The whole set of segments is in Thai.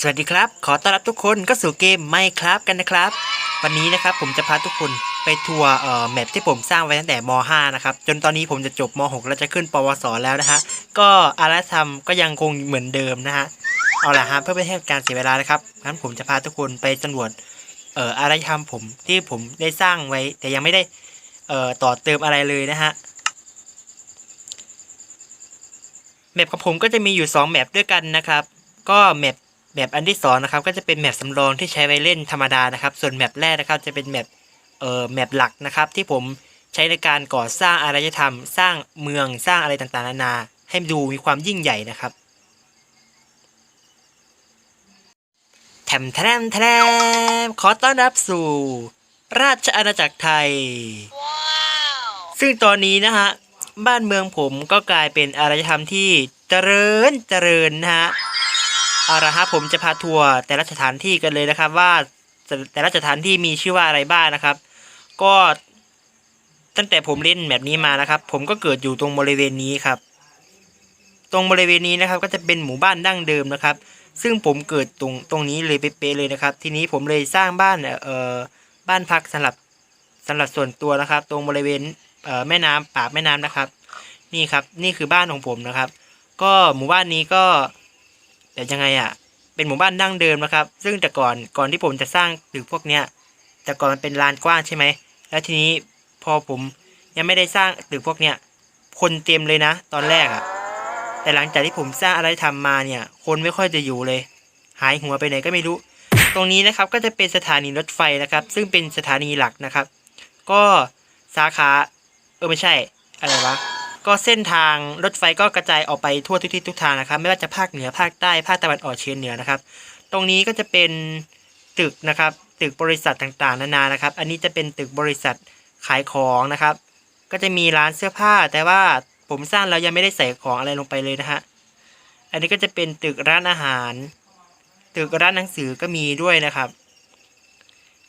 สวัสดีครับ ขอต้อนรับทุกคนก็สู่เกมไม่ครับกันนะครับ วันนี้นะครับผมจะพาทุกคนไปทัวร์เอ่อแมปที่ผมสร้างไว้ตั้งแต่ม .5 นะครับ จนตอนนี้ผมจะจบม .6 แล้วจะขึ้นปวสแล้วนะฮะ ก็อารยธรรมก็ยังคงเหมือนเดิมนะฮะ เอาล่ะฮะเพื่อไม่ให้การเสียเวลานะครับ งั้นผมจะพาทุกคนไปสำรวจเอ่ออารยธรรมผมที่ผมได้สร้างไว้ แต่ยังไม่ได้เอ่อต่อเติมอะไรเลยนะฮะแมปของผมก็จะมีอยู่ 2 แมปด้วยกันนะครับ ก็แมป แมปอันที่สองนะครับก็จะเป็นแมปสำรองที่ใช้ไว้เล่นธรรมดานะครับ ส่วนแมปแรกนะครับจะเป็นแมปเอ่อแมปหลักนะครับ ที่ผมใช้ในการก่อสร้างอารยธรรม สร้างเมืองสร้างอะไรต่างๆนานา ให้ดูมีความยิ่งใหญ่นะครับแถมแถมแถมขอต้อนรับสู่ ราชอาณาจักรไทยซึ่งตอนนี้นะฮะ บ้านเมืองผมก็กลายเป็นอารยธรรมที่เจริญเจริญนะฮะ เอาละฮะผมจะพาทัวร์แต่ละสถานที่กันเลยนะครับ ว่าแต่ละสถานที่มีชื่อว่าอะไรบ้างนะครับ ก็ตั้งแต่ผมเล่นแบบนี้มานะครับ ผมก็เกิดอยู่ตรงบริเวณนี้ครับ ตรงบริเวณนี้นะครับ ก็จะเป็นหมู่บ้านดั้งเดิมนะครับ ซึ่งผมเกิดตรงตรงนี้เลยเป๊ะเลยนะครับ ทีนี้ผมเลยสร้างบ้านเอ่อบ้านพักสำหรับสำหรับส่วนตัวนะครับ ตรงบริเวณเอ่อแม่น้ำปากแม่น้ำนะครับ นี่ครับ นี่คือบ้านของผมนะครับ ก็หมู่บ้านนี้ก็ แต่ยังไงอะ่ะ เป็นหมู่บ้านดั้งเดิมนะครับ ซึ่งแต่ก่อนก่อนที่ผมจะสร้างตึกพวกเนี้ยแต่ก่อนมันเป็นลานกว้างใช่ไหมแล้วทีนี้พอผมยังไม่ได้สร้างตึกพวกเนี้ยคนเต็มเลยนะ ตอนแรกอะ่ะ แต่หลังจากที่ผมสร้างอะไรทำมาเนี่ย คนไม่ค่อยจะอยู่เลย หายหัวไปไหนก็ไม่รู้ ตรงนี้นะครับก็จะเป็นสถานีรถไฟนะครับ ซึ่งเป็นสถานีหลักนะครับ ก็สาขาเออไม่ใช่อะไรวะ ก็เส้นทางรถไฟก็กระจายออกไปทั่วทุกทิศทุกทางนะครับ ไม่ว่าจะภาคเหนือภาคใต้ภาคตะวันออกเฉียงเหนือนะครับ ตรงนี้ก็จะเป็นตึกนะครับ ตึกบริษัทต่างๆ นานานะครับ อันนี้จะเป็นตึกบริษัทขายของนะครับ ก็จะมีร้านเสื้อผ้า แต่ว่าผมสร้างแล้วยังไม่ได้ใส่ของอะไรลงไปเลยนะฮะอันนี้ก็จะเป็นตึกร้านอาหาร ตึกร้านหนังสือก็มีด้วยนะครับ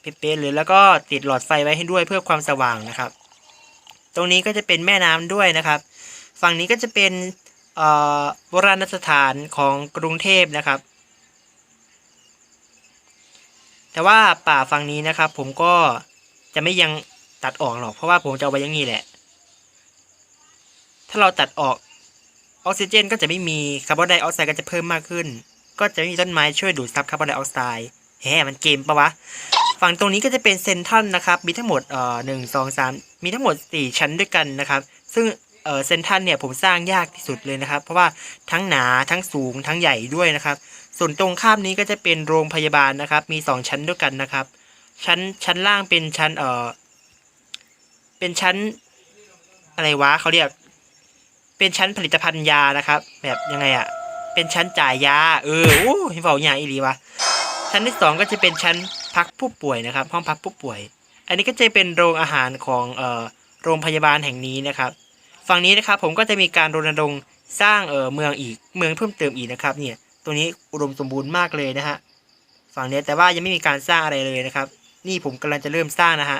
เป๊ะๆเลยแล้วก็ติดหลอดไฟไว้ให้ด้วยเพื่อความสว่างนะครับ ตรงนี้ก็จะเป็นแม่น้ำด้วยนะครับ ฝั่งนี้ก็จะเป็นโบราณสถานของกรุงเทพนะครับ แต่ว่าป่าฝั่งนี้นะครับ ผมก็จะไม่ยังตัดออกหรอก เพราะว่าผมจะเอาไว้ย่างนี้แหละ ถ้าเราตัดออกออกซิเจน ก็จะไม่มีคาร์บอนไดออกไซด์ก็จะเพิ่มมากขึ้น ก็จะไม่มีต้นไม้ช่วยดูดซับคาร์บอนไดออกไซด์แหมมันเกมปะวะ ฝั่งตรงนี้ก็จะเป็นเซนทรัลนะครับ มีทั้งหมดเอ่อหนึ่งสองสามมีทั้งหมดสี่ชั้นด้วยกันนะครับ ซึ่ง เออเซนทรัลเนี่ยผมสร้างยากที่สุดเลยนะครับ เพราะว่าทั้งหนาทั้งสูงทั้งใหญ่ด้วยนะครับ ส่วนตรงข้ามนี้ก็จะเป็นโรงพยาบาลนะครับ มีสองชั้นด้วยกันนะครับ ชั้นชั้นล่างเป็นชั้นเออเป็นชั้นอะไรวะเขาเรียก เป็นชั้นผลิตภัณฑ์ยานะครับ แบบยังไงอะเป็นชั้นจ่ายยาเออโอ้ยเฝ้าอย่างอีหลีวะชั้นที่สองก็จะเป็นชั้นพักผู้ป่วยนะครับ ห้องพักผู้ป่วย อันนี้ก็จะเป็นโรงอาหารของเอ่อโรงพยาบาลแห่งนี้นะครับ ฝั่งนี้นะครับผมก็จะมีการรณรงค์สร้างเอ่อเมืองอีกเมืองเพิ่มเติมอีกนะครับเนี่ยตรงนี้อุดมสมบูรณ์มากเลยนะฮะฝั่งนี้แต่ว่ายังไม่มีการสร้างอะไรเลยนะครับ นี่ผมกำลังจะเริ่มสร้างนะฮะ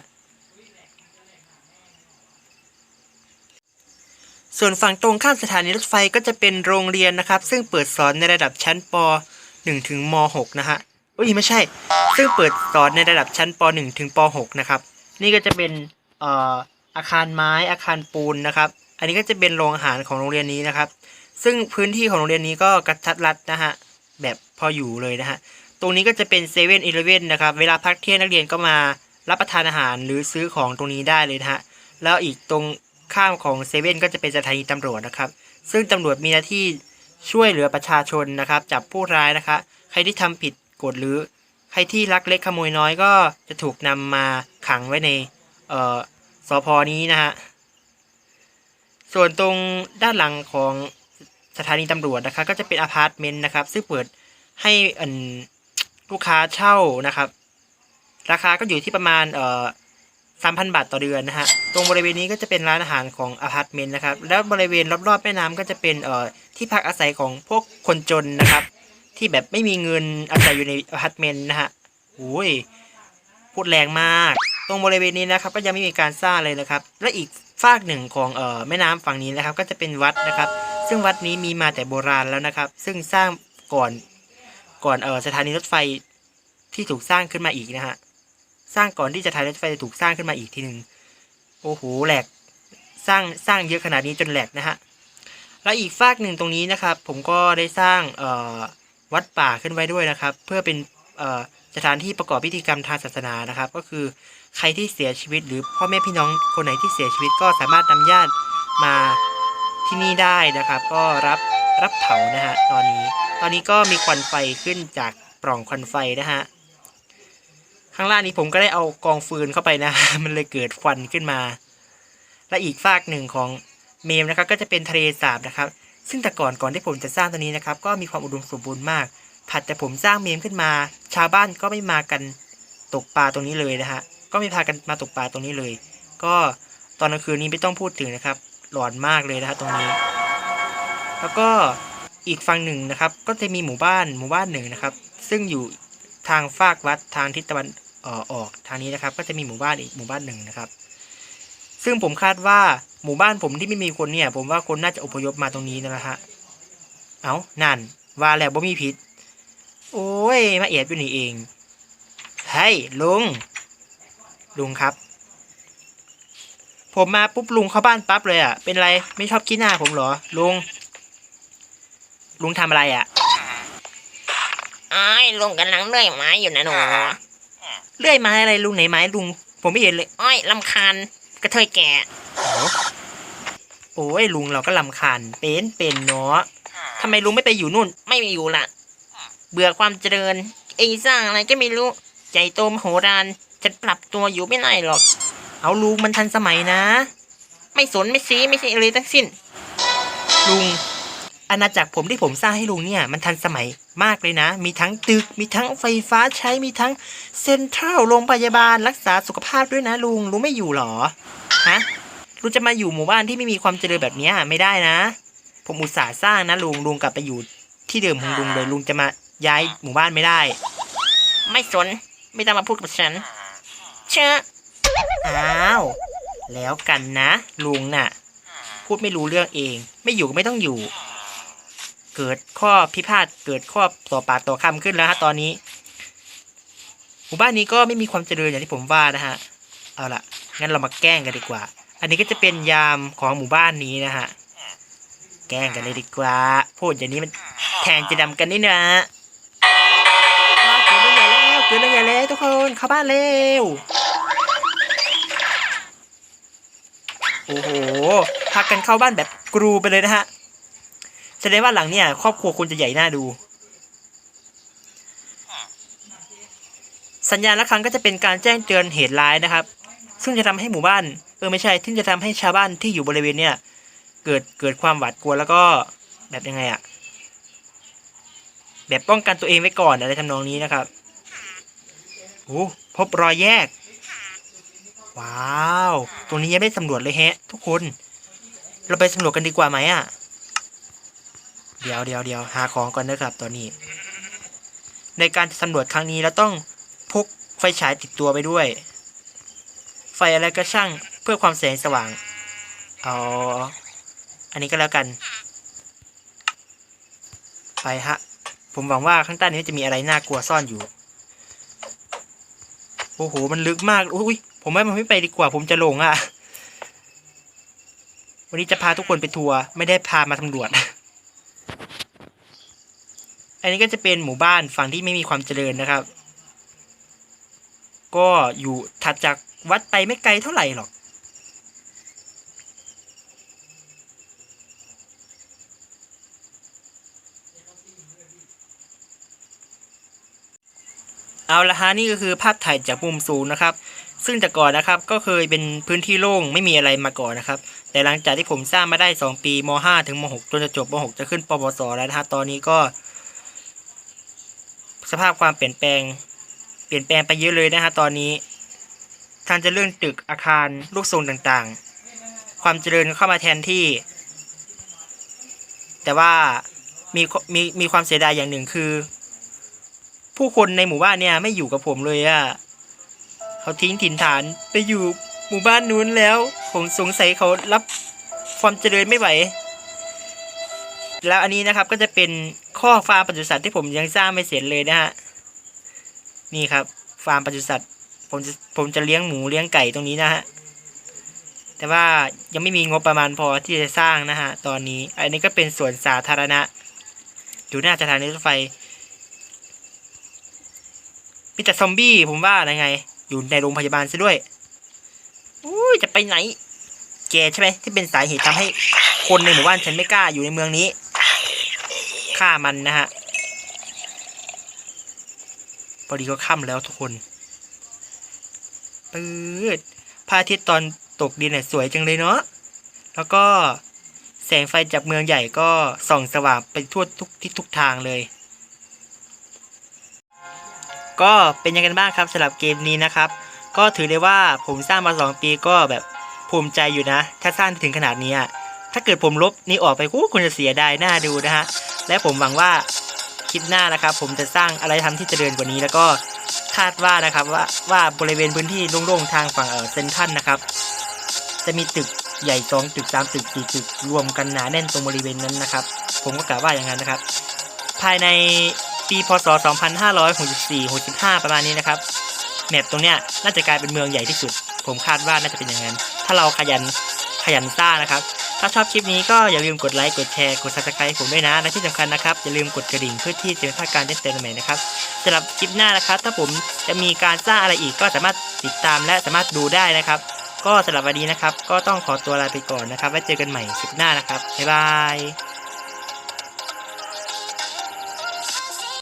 ส่วนฝั่งตรงข้ามสถานีรถไฟก็จะเป็นโรงเรียนนะครับ ซึ่งเปิดสอนในระดับชั้นป .1 ถึงม .6 นะฮะเอ้ยไม่ใช่ ซึ่งเปิดสอนในระดับชั้นป .1 ถึงป .6 นะครับ นี่ก็จะเป็นเอ่ออาคารไม้อาคารปูนนะครับ อันนี้ก็จะเป็นโรงอาหารของโรงเรียนนี้นะครับ ซึ่งพื้นที่ของโรงเรียนนี้ก็กระชัดรัดนะฮะแบบพออยู่เลยนะฮะตรงนี้ก็จะเป็นเซเว่นอีเลเว่นนะครับเวลาพักเที่ยงนักเรียนก็มารับประทานอาหารหรือซื้อของตรงนี้ได้เลยนะฮะแล้วอีกตรงข้ามของเซเว่นก็จะเป็นสถานีตำรวจนะครับ ซึ่งตำรวจมีหน้าที่ช่วยเหลือประชาชนนะครับจับผู้ร้ายนะคะใครที่ทำผิดกฎหรือ ใครที่ลักเล็กขโมยน้อยก็จะถูกนำมาขังไว้ในเอ่อสพนี้นะฮะ ส่วนตรงด้านหลังของสถานีตำรวจนะครับก็จะเป็นอพาร์ตเมนต์นะครับ ซึ่งเปิดให้อันลูกค้าเช่านะครับ ราคาก็อยู่ที่ประมาณเอ่อสามพันบาทต่อเดือนนะฮะ ตรงบริเวณนี้ก็จะเป็นร้านอาหารของอพาร์ตเมนต์นะครับ แล้วบริเวณรอบๆแม่น้ำก็จะเป็นเอ่อที่พักอาศัยของพวกคนจนนะครับ ที่แบบไม่มีเงินอาศัยอยู่ในอพาร์ตเมนต์นะฮะโอ้ยพูดแรงมาก ตรงบริเวณนี้นะครับ ก็ยังไม่มีการสร้างเลยนะครับ และอีกฝากหนึ่งของเอ่อแม่น้ำฝั่งนี้นะครับ ก็จะเป็นวัดนะครับ ซึ่งวัดนี้มีมาแต่โบราณแล้วนะครับ ซึ่งสร้างก่อนก่อนเออสถานีรถไฟที่ถูกสร้างขึ้นมาอีกนะฮะสร้างก่อนที่สถานีรถไฟจะถูกสร้างขึ้นมาอีกทีหนึ่งโอ้โหแหลกสร้างสร้างเยอะขนาดนี้จนแหลกนะฮะแล้วอีกฝากหนึ่งตรงนี้นะครับ ผมก็ได้สร้างเอ่อวัดป่าขึ้นไว้ด้วยนะครับ เพื่อเป็นเอ่อสถานที่ประกอบพิธีกรรมทางศาสนานะครับ ก็คือ ใครที่เสียชีวิต หรือพ่อแม่พี่น้องคนไหนที่เสียชีวิตก็สามารถนำญาติมาที่นี่ได้นะครับ ก็รับรับเผานะฮะตอนนี้ ตอนนี้ก็มีควันไฟขึ้นจากปล่องควันไฟนะฮะข้างล่างนี้ผมก็ได้เอากองฟืนเข้าไปนะ มันเลยเกิดควันขึ้นมา และอีกฝากหนึ่งของเมมนะครับ ก็จะเป็นทะเลสาบนะครับ ซึ่งแต่ก่อนก่อนที่ผมจะสร้างตัวนี้นะครับ ก็มีความอุดมสมบูรณ์มากถัดแต่ผมสร้างเมมขึ้นมา ชาวบ้านก็ไม่มากันตกปลาตรงนี้เลยนะฮะ ก็ไม่พากันมาตกปลาตรงนี้เลย ก็ตอนกลางคืนนี้ไม่ต้องพูดถึงนะครับ หลอนมากเลยนะฮะตรงนี้ แล้วก็อีกฝั่งหนึ่งนะครับ ก็จะมีหมู่บ้านหมู่บ้านหนึ่งนะครับ ซึ่งอยู่ทางฟากวัดทางทิศตะวันออกทางนี้นะครับ ก็จะมีหมู่บ้านอีกหมู่บ้านหนึ่งนะครับ ซึ่งผมคาดว่าหมู่บ้านผมที่ไม่มีคนเนี่ย ผมว่าคนน่าจะอพยพมาตรงนี้นะฮะเอานั่นว่าแล้วบ่มีผิดโอ้ย มาเอียดอยู่นี่เอง เฮ้ยลุง ลุงครับ ผมมาปุ๊บลุงเข้าบ้านปั๊บเลยอะ เป็นไรไม่ชอบขี้หน้าผมเหรอ ลุง ลุงทำอะไรอะไอ้ายลุงกำลังเลื่อยไม้อยู่นะหนูเลื่อยไม้อะไรลุงไหนไม้ลุง ผมไม่เห็นเลยอ้อยลำคาญกระเทยแก่โอ้ยลุงเราก็ลำคาญเป็นเป็นเนาะทำไมลุงไม่ไปอยู่นู่น ไม่มีอยู่ละเบื่อความเจริญ เองสร้างอะไรก็ไม่รู้ ใจโตมโหฬาร จะปรับตัวอยู่ไม่ได้หรอก เอาลุงมันทันสมัยนะ ไม่สนไม่ซีไม่ใช่อะไรทั้งสิ้น ลุง อาณาจักรผมที่ผมสร้างให้ลุงเนี่ย มันทันสมัยมากเลยนะ มีทั้งตึก มีทั้งไฟฟ้าใช้ มีทั้งเซ็นทรัลโรงพยาบาลรักษาสุขภาพด้วยนะลุงลุงไม่อยู่หรอ ฮะลุงจะมาอยู่หมู่บ้านที่ไม่มีความเจริญแบบนี้ไม่ได้นะ ผมอุตส่าห์สร้างนะลุงลุงกลับไปอยู่ที่เดิมของลุงเลยลุงจะมาย้ายหมู่บ้านไม่ได้ ไม่สน ไม่ต้องมาพูดกับฉัน เชื่ออ้าว แล้วกันนะ ลุงน่ะ พูดไม่รู้เรื่องเอง ไม่อยู่ก็ไม่ต้องอยู่ เกิดข้อพิพาทเกิดข้อต่อปากต่อคำขึ้นแล้วฮะตอนนี้หมู่บ้านนี้ก็ไม่มีความเจริญอย่างที่ผมว่านะฮะ เอาล่ะ งั้นเรามาแกล้งกันดีกว่า อันนี้ก็จะเป็นยามของหมู่บ้านนี้นะฮะ แกล้งกันเลยดีกว่า พูดอย่างนี้มันแทนจะดำกันนี่นะว้าวเกิดเรื่องใหญ่แล้ว เกิดเรื่องใหญ่แล้วทุกคน เข้าบ้านเร็ว โอ้โหพากันเข้าบ้านแบบกรูไปเลยนะฮะแสดงว่าหลังเนี่ยครอบครัวคุณจะใหญ่น่าดู สัญญาณละครั้งก็จะเป็นการแจ้งเตือนเหตุร้ายนะครับ ซึ่งจะทำให้หมู่บ้านเออไม่ใช่ซึ่จะทำให้ชาวบ้านที่อยู่บริเวณเนี่ย เกิดเกิดความหวาดกลัวแล้วก็แบบยังไงอะแบบป้องกันตัวเองไว้ก่อนอะไรทำนองนี้นะครับโอ้พบรอยแยก ว้าว ตรงนี้ยังไม่ได้สำรวจเลยแฮะ ทุกคน เราไปสำรวจกันดีกว่าไหมอะ เดี๋ยวเดี๋ยวเดี๋ยวหาของก่อนนะครับตอนนี้ ในการสำรวจครั้งนี้เราต้องพกไฟฉายติดตัวไปด้วย ไฟอะไรก็ช่างเพื่อความแสงสว่างเอาอันนี้ก็แล้วกัน ไปฮะ ผมหวังว่าข้างใต้นี้จะมีอะไรน่ากลัวซ่อนอยู่ โอ้โห มันลึกมากอุ้ยผมว่ามันไม่ไปดีกว่า ผมจะลงอะ วันนี้จะพาทุกคนไปทัวร์ไม่ได้พามาตำรวจ อันนี้ก็จะเป็นหมู่บ้านฝั่งที่ไม่มีความเจริญนะครับ ก็อยู่ถัดจากวัดไปไม่ไกลเท่าไหร่หรอก เอาละฮะนี่ก็คือภาพถ่ายจากมุมสูงนะครับ ซึ่งแต่ก่อนนะครับก็เคยเป็นพื้นที่โล่งไม่มีอะไรมาก่อนนะครับ แต่หลังจากที่ผมสร้างมาได้ 2 ปีม .5 ถึงม .6 จนจะจบม .6 จะขึ้นปวสแล้วนะฮะตอนนี้ก็ สภาพความเปลี่ยนแปลง เปลี่ยนแปลงไปเยอะเลยนะฮะตอนนี้ทางจะเรื่องตึกอาคารลูกทรงต่างๆ ความเจริญเข้ามาแทนที่ แต่ว่ามีมีมีความเสียดายอย่างหนึ่งคือ ผู้คนในหมู่บ้านเนี่ยไม่อยู่กับผมเลยอะ่ะเขาทิ้งถิ่นฐานไปอยู่หมู่บ้านนู้นแล้ว ผมสงสัยเขารับความเจริญไม่ไหว แล้วอันนี้นะครับก็จะเป็นข้อฟาร์มปศุสัตว์ที่ผมยังสร้างไม่เสร็จเลยนะฮะนี่ครับ ฟาร์มปศุสัตว์ผมจะผมจะเลี้ยงหมูเลี้ยงไก่ตรงนี้นะฮะแต่ว่ายังไม่มีงบประมาณพอที่จะสร้างนะฮะตอนนี้ อันนี้ก็เป็นสวนสาธารณะอยู่หน้าสถานีรถไฟ มีแต่ซอมบี้ผมว่าอะไรไง อยู่ในโรงพยาบาลซะด้วยอุ้ยจะไปไหน แกใช่ไหมที่เป็นสาเหตุทำให้คนในหมู่บ้านฉันไม่กล้าอยู่ในเมืองนี้ฆ่ามันนะฮะพอดีก็ค่ำแล้วทุกคนปืดพระอาทิตย์ตอนตกดินเนี่ยสวยจังเลยเนาะแล้วก็แสงไฟจากเมืองใหญ่ก็ส่องสว่างไปทั่วทุกทิศทุกทางเลย ก็เป็นยังไงบ้างครับสำหรับเกมนี้นะครับ ก็ถือได้ว่าผมสร้างมาสองปีก็แบบภูมิใจอยู่นะ ถ้าสร้างถึงขนาดนี้ถ้าเกิดผมลบนี้ออกไปกูคุณจะเสียดายหน้าดูนะฮะและผมหวังว่าคลิปหน้านะครับ ผมจะสร้างอะไรทำที่เจริญกว่านี้แล้วก็คาดว่านะครับว่าว่าบริเวณพื้นที่โล่งๆทางฝั่งเออเซนทันนะครับ จะมีตึกใหญ่สองตึกสามตึกสี่ตึกรวมกันหนาแน่นตรงบริเวณนั้นนะครับ ผมก็กะว่าอย่างนั้นนะครับ ภายใน ปีพศ 2564 65 ประมาณนี้นะครับแมปตรงเนี้ยน่าจะกลายเป็นเมืองใหญ่ที่สุด ผมคาดว่าน่าจะเป็นอย่างนั้น ถ้าเราขยันขยันสร้างนะครับ ถ้าชอบคลิปนี้ก็อย่าลืมกดไลค์ กดแชร์ กด subscribe ผมด้วยนะ และที่สำคัญนะครับ อย่าลืมกดกระดิ่งเพื่อที่จะไม่พลาดการแจ้งเตือนใหม่นะครับสำหรับคลิปหน้านะครับ ถ้าผมจะมีการสร้างอะไรอีกก็สามารถติดตามและสามารถดูได้นะครับ ก็สำหรับวันนี้นะครับ ก็ต้องขอตัวลาไปก่อนนะครับ ไว้เจอกันใหม่คลิปหน้านะครับบ๊ายบาย